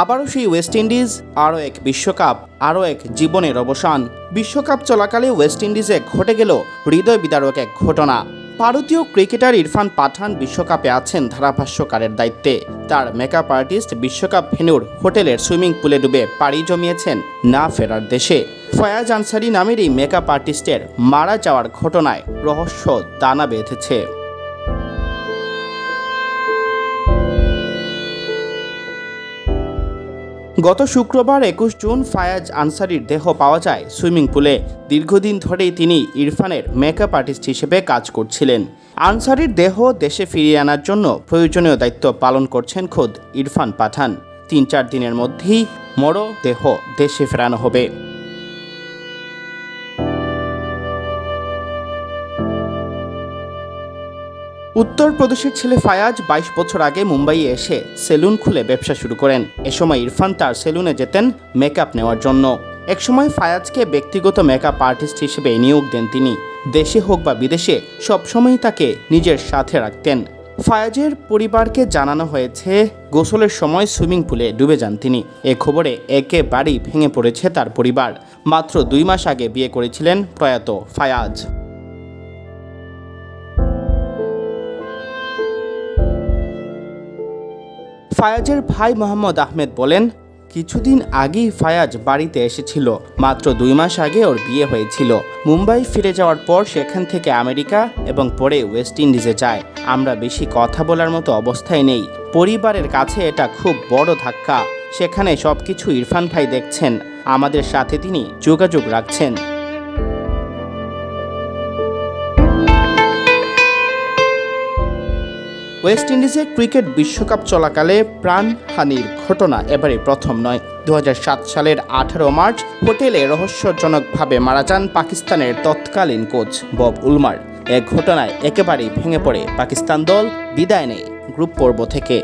আবারও সেই West Indies, আরও এক বিশ্বকাপ, আরও এক জীবনের অবসান। বিশ্বকাপ চলাকালে ওয়েস্ট ইন্ডিজে ঘটে গেল হৃদয় বিদারক এক ঘটনা। ভারতীয় ক্রিকেটার ইরফান পাঠান বিশ্বকাপে আছেন ধারাভাষ্যকারের দায়িত্বে। তার মেকআপ আর্টিস্ট বিশ্বকাপ ভেন্যুর হোটেলের সুইমিং পুলে ডুবে পাড়ি জমিয়েছেন না ফেরার দেশে। ফয়াজ আনসারি নামের এই মেকআপ আর্টিস্টের মারা যাওয়ার ঘটনায় রহস্য দানা বেঁধেছে। গত শুক্রবার একুশ জুন ফায়াজ আনসারির দেহ পাওয়া যায় সুইমিং পুলে। দীর্ঘদিন ধরেই তিনি ইরফানের মেকআপ আর্টিস্ট হিসেবে কাজ করছিলেন। আনসারির দেহ দেশে ফিরিয়ে আনার জন্য প্রয়োজনীয় দায়িত্ব পালন করছেন খোদ ইরফান পাঠান। তিন চার দিনের মধ্যেই মরদেহ দেশে ফেরানো হবে। উত্তরপ্রদেশের ছেলে ফায়াজ বাইশ বছর আগে মুম্বাইয়ে এসে সেলুন খুলে ব্যবসা শুরু করেন। এ সময় ইরফান তার সেলুনে যেতেন মেকআপ নেওয়ার জন্য। একসময় ফায়াজকে ব্যক্তিগত মেকআপ আর্টিস্ট হিসেবে নিয়োগ দেন তিনি। দেশে হোক বা বিদেশে, সবসময়ই তাকে নিজের সাথে রাখতেন। ফায়াজের পরিবারকে জানানো হয়েছে, গোসলের সময় সুইমিং পুলে ডুবে যান তিনি। এ খবরে একেবারেই ভেঙে পড়েছে তার পরিবার। মাত্র দুই মাস আগে বিয়ে করেছিলেন প্রয়াত ফায়াজ। ফায়াজের ভাই মোহাম্মদ আহমেদ বলেন, কিছুদিন আগেই ফায়াজ বাড়িতে এসেছিল। মাত্র দুই মাস আগে ওর বিয়ে হয়েছিল। মুম্বাই ফিরে যাওয়ার পর সেখান থেকে আমেরিকা এবং পরে ওয়েস্ট ইন্ডিজে যায়। আমরা বেশি কথা বলার মতো অবস্থায় নেই। পরিবারের কাছে এটা খুব বড় ধাক্কা। সেখানে সবকিছু ইরফান ভাই দেখছেন। আমাদের সাথে তিনি যোগাযোগ রাখছেন। ওয়েস্ট ইন্ডিজে ক্রিকেট বিশ্বকাপ চলাকালে প্রাণহানির ঘটনা এবারে প্রথম নয়। দু সালের আঠারো মার্চ হোটেলে রহস্যজনকভাবে মারা যান পাকিস্তানের তৎকালীন কোচ বব উলমার। এ ঘটনায় একেবারেই ভেঙে পড়ে পাকিস্তান দল। বিদায় নেয় গ্রুপ পর্ব থেকে।